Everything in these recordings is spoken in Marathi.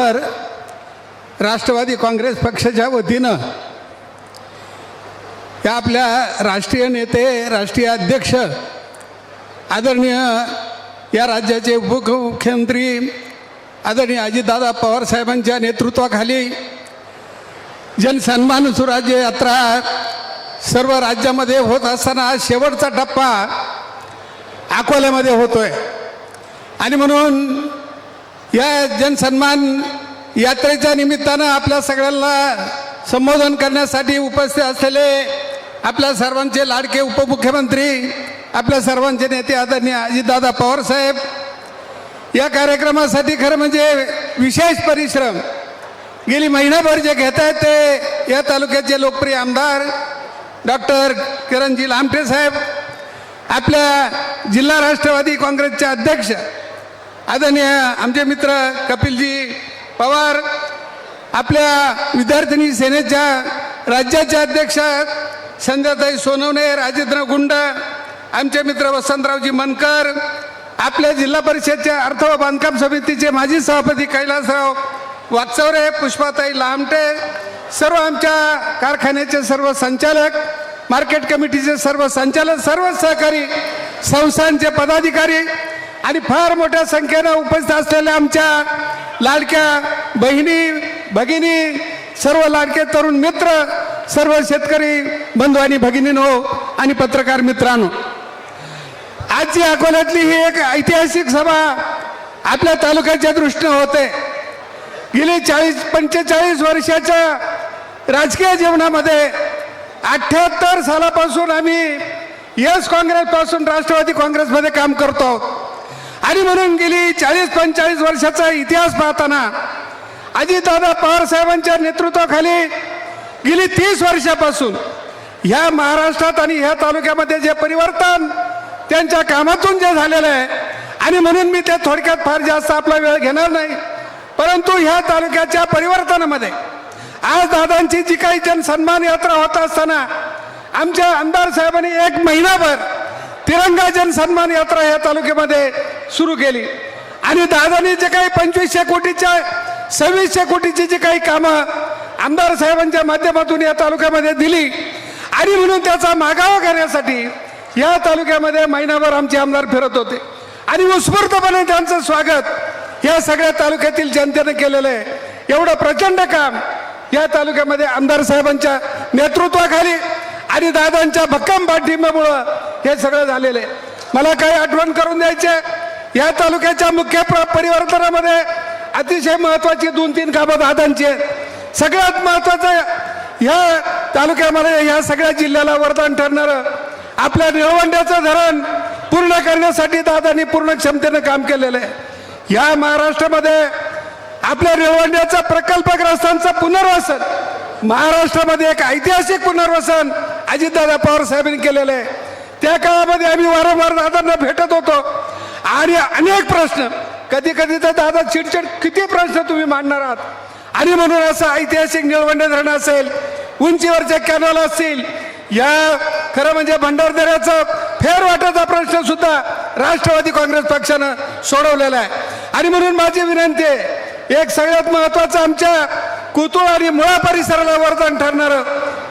तर राष्ट्रवादी काँग्रेस पक्षाच्या वतीनं या आपल्या राष्ट्रीय नेते राष्ट्रीय अध्यक्ष आदरणीय या राज्याचे उपमुख्यमंत्री आदरणीय अजितदादा पवार साहेबांच्या नेतृत्वाखाली जनसन्मान सुराज्य यात्रा सर्व राज्यामध्ये होत असताना शेवटचा टप्पा अकोल्यामध्ये होतोय. आणि म्हणून या जनसन्मान यात्रेच्या निमित्तानं आपल्या सगळ्यांना संबोधन करण्यासाठी उपस्थित असलेले आपल्या सर्वांचे लाडके उपमुख्यमंत्री आपल्या सर्वांचे नेते आदरणीय अजितदादा पवार साहेब या कार्यक्रमासाठी खरं म्हणजे विशेष परिश्रम. गेली महिनाभर जे घेत आहेत ते या तालुक्याचे लोकप्रिय आमदार डॉक्टर किरणजी लामटे साहेब आपल्या जिल्हा राष्ट्रवादी काँग्रेसचे अध्यक्ष आदरणीय आमचे मित्र कपिलजी पवार आपल्या विद्यार्थिनी सेनेच्या राज्याच्या अध्यक्ष संध्याताई सोनवणे राजेंद्र गुंड आमचे मित्र वसंतरावजी मनकर आपल्या जिल्हा परिषदच्या अर्थ व बांधकाम समितीचे माजी सभापती कैलासराव वाकचौरे पुष्पाताई लामटे सर्व आमच्या कारखान्याचे सर्व संचालक मार्केट कमिटीचे सर्व संचालक सर्व सहकारी संस्थांचे पदाधिकारी आणि फार मोठ्या संख्येनं उपस्थित असलेल्या आमच्या लाडक्या बहिणी भगिनी सर्व लाडके तरुण मित्र सर्व शेतकरी बंधू आणि भगिनींनो आणि पत्रकार मित्रांनो आजची अकोल्यातली ही एक ऐतिहासिक सभा आपल्या तालुक्याच्या दृष्टीनं होते. गेली चाळीस पंचेचाळीस वर्षाच्या राजकीय जीवनामध्ये अठ्ठ्याहत्तर सालापासून आम्ही यस काँग्रेसपासून राष्ट्रवादी काँग्रेसमध्ये काम करतो. आहोत आणि म्हणून गेली चाळीस पंचेचाळीस वर्षाचा इतिहास पाहताना अजितदादा पवार साहेबांच्या नेतृत्वाखाली गेली तीस वर्षापासून ह्या महाराष्ट्रात आणि ह्या तालुक्यामध्ये जे परिवर्तन त्यांच्या कामातून जे झालेलं आहे आणि म्हणून मी ते थोडक्यात फार जास्त आपला वेळ घेणार नाही परंतु ह्या तालुक्याच्या परिवर्तनामध्ये आज दादांची जी काही जनसन्मान यात्रा होत असताना आमच्या आमदार साहेबांनी एक महिनाभर तिरंगा जनसन्मान यात्रा या तालुक्यामध्ये सुरू केली. आणि दादांनी जे काही पंचवीसशे कोटीच्या सव्वीसशे कोटीची जी काही कामं आमदार साहेबांच्या माध्यमातून या तालुक्यामध्ये दिली आणि म्हणून त्याचा मागावा करण्यासाठी या तालुक्यामध्ये महिनाभर आमचे आमदार फिरत होते. आणि उत्स्फूर्तपणे त्यांचं स्वागत या सगळ्या तालुक्यातील जनतेने केलेलं आहे. एवढं प्रचंड काम या तालुक्यामध्ये आमदार साहेबांच्या नेतृत्वाखाली आणि दादांच्या भक्कम पाठिंब्यामुळं हे सगळं झालेलं आहे. मला काही आठवण करून द्यायचे या तालुक्याच्या मुख्य परिवर्तनामध्ये अतिशय महत्वाची दोन तीन कामं दादांची सगळ्यात महत्वाचं ह्या तालुक्यामध्ये ह्या सगळ्या जिल्ह्याला वरदान ठरणारं आपल्या निळवंड्याचं धरण पूर्ण करण्यासाठी दादांनी पूर्ण क्षमतेनं काम केलेलं आहे. या महाराष्ट्रामध्ये आपल्या निळवंड्याचा प्रकल्पग्रस्तांचं पुनर्वसन महाराष्ट्रामध्ये एक ऐतिहासिक पुनर्वसन अजितदादा पवार साहेबांनी केलेलं आहे. त्या काळामध्ये आम्ही वारंवार दादांना भेटत होतो. आणि अनेक प्रश्न. कधी कधी तर दादा चिडचिड किती प्रश्न तुम्ही मांडणार आहात? आणि म्हणून असं ऐतिहासिक निळवंडे धरण असेल उंचीवरचे कॅनॉल असतील या खरं म्हणजे भंडारदऱ्याचा फेरवाटाचा प्रश्न सुद्धा राष्ट्रवादी काँग्रेस पक्षानं सोडवलेला आहे. आणि म्हणून माझी विनंती आहे एक सगळ्यात महत्वाचं आमच्या कुतुळ आणि मुळा परिसराला वरदान ठरणारं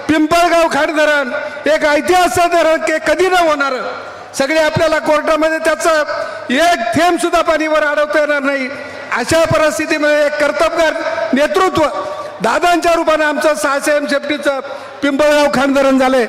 पिंपळगाव खाड धरण एक ऐतिहासिक धरण के कधी न होणारं सगळे आपल्याला कोर्टामध्ये त्याचं एक थेंब सुद्धा पाणीवर अडवता येणार नाही. अशा परिस्थितीमध्ये एक कर्तबगार नेतृत्व दादांच्या रूपाने आमचं सहाशे एम सेफ्टीचं पिंपळगाव खानधरण झालंय.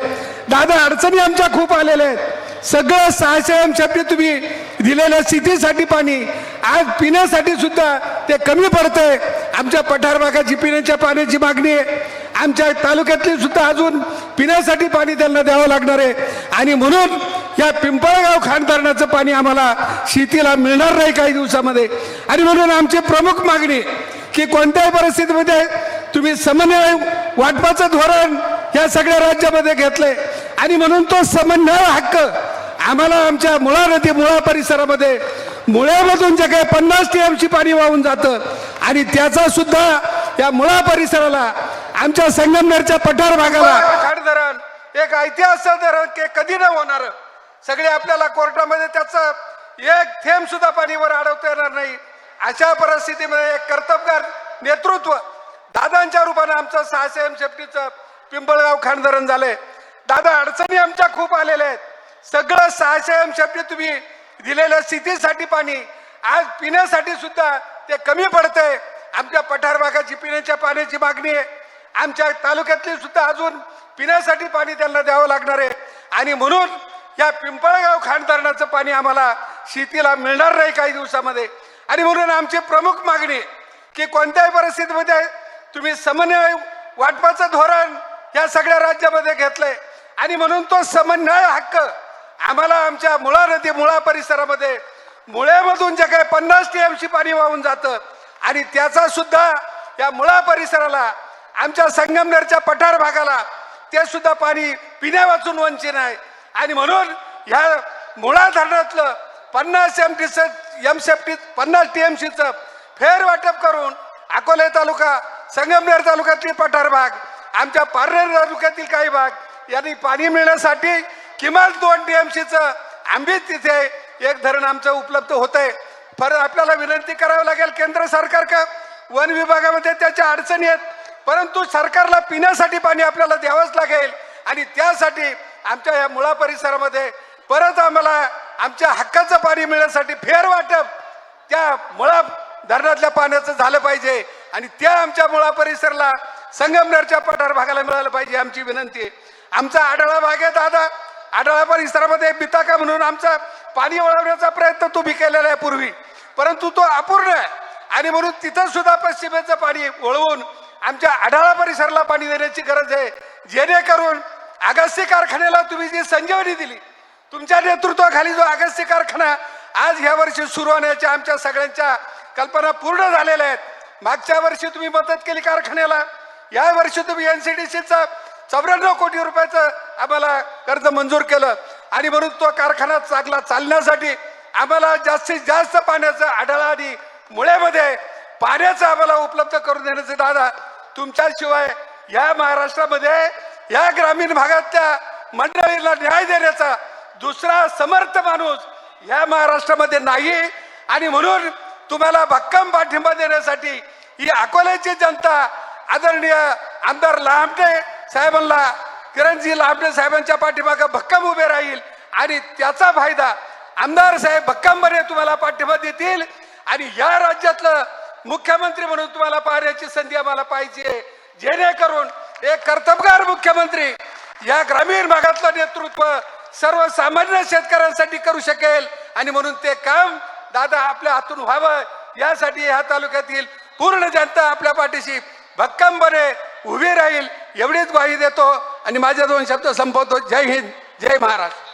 दादा अडचणी आमच्या खूप आलेल्या आहेत. सगळं सहाशे एम सेफ्टी तुम्ही दिलेल्या स्थितीसाठी पाणी आज पिण्यासाठी सुद्धा ते कमी पडतंय. आमच्या पठार भागाची पिण्याच्या पाण्याची मागणी आहे. आमच्या तालुक्यातली सुद्धा अजून पिण्यासाठी पाणी त्यांना द्यावं लागणार आहे. आणि म्हणून या पिंपळगाव खानदारणाचं पाणी आम्हाला शेतीला मिळणार नाही काही दिवसामध्ये. आणि म्हणून आमची प्रमुख मागणी की कोणत्याही परिस्थितीमध्ये तुम्ही समन्वय वाटपाचं धोरण या सगळ्या राज्यामध्ये घेतलंय. आणि म्हणून तो समन्वय हक्क आम्हाला आमच्या मुळा नदी मुळा परिसरामध्ये मुळ्यामधून जे काही पन्नास टीएमसी पाणी वाहून जातं आणि त्याचा सुद्धा या मुळा परिसराला आमच्या संगमनेरच्या पठार भागाला धरण एक ऐतिहासिक धरण के कधी न होणार? सगळे आपल्याला कोर्टामध्ये त्याचं एक थेंब सुद्धा पाणीवर अडवता येणार नाही. अशा परिस्थितीमध्ये एक कर्तबगार नेतृत्व दादांच्या रूपाने आमचं सहाशे एम सेफ्टीचं पिंपळगाव खांडधरण झालंय. दादा अडचणी आमच्या खूप आलेल्या आहेत. सगळं सहाशे एम सेफ्टी तुम्ही दिलेल्या स्थितीसाठी पाणी आज पिण्यासाठी सुद्धा ते कमी पडतंय. आमच्या पठार भागाची पिण्याच्या पाण्याची मागणी आहे. आमच्या तालुक्यातली सुद्धा अजून पिण्यासाठी पाणी त्यांना द्यावं लागणार आहे. आणि म्हणून या पिंपळगाव खाण धरणाचं पाणी आम्हाला शेतीला मिळणार नाही काही दिवसामध्ये. आणि म्हणून आमची प्रमुख मागणी की कोणत्याही परिस्थितीमध्ये तुम्ही समन्वय वाटपाचं धोरण या सगळ्या राज्यामध्ये घेतलंय. आणि म्हणून तो समन्वय हक्क आम्हाला आमच्या मुळा नदी मुळा परिसरामध्ये मुळ्यामधून जे काही पन्नास टीएमसी पाणी वाहून जातं आणि त्याचा सुद्धा या मुळा परिसराला आमच्या संगमनेरच्या पठार भागाला ते सुद्धा पाणी पिण्यावाचून वंचित आहे. आणि म्हणून ह्या मुळा धरणातलं पन्नास एम टी एम सेफ्टी पन्नास टी एम सीचं फेरवाटप करून अकोले तालुका संगमनेर तालुक्यातील पठार भाग आमच्या पारनेर तालुक्यातील काही भाग यांनी पाणी मिळण्यासाठी किमान दोन टी एम सीचं आंबीत तिथे एक धरण आमचं उपलब्ध होत आहे फर आपल्याला विनंती करावी लागेल केंद्र सरकार का वन विभागामध्ये त्याच्या अडचणी आहेत. परंतु सरकारला पिण्यासाठी पाणी आपल्याला द्यावंच लागेल आणि त्यासाठी आमच्या या मुळा परिसरामध्ये परत आम्हाला आमच्या हक्काचं पाणी मिळण्यासाठी फेर वाटप त्या मुळा धरणातल्या पाण्याचं झालं पाहिजे आणि त्या आमच्या मुळा परिसरला संगमनेरच्या पठार भागाला मिळालं पाहिजे आमची विनंती आहे. आमचा आढळा भाग आहे दादा. आढळा परिसरामध्ये बिताका म्हणून आमचा पाणी वळवण्याचा प्रयत्न तुम्ही केलेला आहे पूर्वी. परंतु तो अपूर्ण आहे. आणि म्हणून तिथं सुद्धा पश्चिमेचं पाणी वळवून आमच्या आढाळा परिसराला पाणी देण्याची गरज आहे. जेणेकरून अगस्ती कारखान्याला तुम्ही जी संजीवनी दिली तुमच्या नेतृत्वाखाली जो अगस्ती कारखाना आज ह्या वर्षी सुरू होण्याच्या आमच्या सगळ्यांच्या कल्पना पूर्ण झालेल्या आहेत. मागच्या वर्षी तुम्ही मदत केली कारखान्याला या वर्षी तुम्ही एन सी डी सीचा चौऱ्याण्णव कोटी रुपयाचं आम्हाला कर्ज मंजूर केलं. आणि म्हणून तो कारखाना चांगला चालण्यासाठी आम्हाला जास्तीत जास्त पाण्याचं आढळा आणि मुळ्यामध्ये पाण्याचं आम्हाला उपलब्ध करून देण्याचे दादा तुमच्याशिवाय या महाराष्ट्रामध्ये या ग्रामीण भागातल्या मंडळीला न्याय देण्याचा दुसरा समर्थ माणूस या महाराष्ट्रामध्ये नाही. आणि म्हणून तुम्हाला भक्कम पाठिंबा देण्यासाठी ही अकोल्याची जनता आदरणीय आमदार लांबटे साहेबांना किरणजी लांबटे साहेबांच्या पाठिंबा भक्कम उभे राहील. आणि त्याचा फायदा आमदार साहेब भक्कमपणे तुम्हाला पाठिंबा देतील. आणि या राज्यातलं मुख्यमंत्री म्हणून तुम्हाला पाहण्याची संधी आम्हाला पाहिजे. जेणेकरून एक कर्तबगार मुख्यमंत्री या ग्रामीण भागातलं नेतृत्व सर्वसामान्य शेतकऱ्यांसाठी करू शकेल आणि म्हणून ते काम दादा आपल्या हातून व्हावं यासाठी ह्या तालुक्यातील पूर्ण जनता आपल्या पाठीशी भक्कमपणे उभी राहील एवढीच ग्वाही देतो आणि माझे दोन शब्द संपवतो. जय हिंद जय महाराष्ट्र.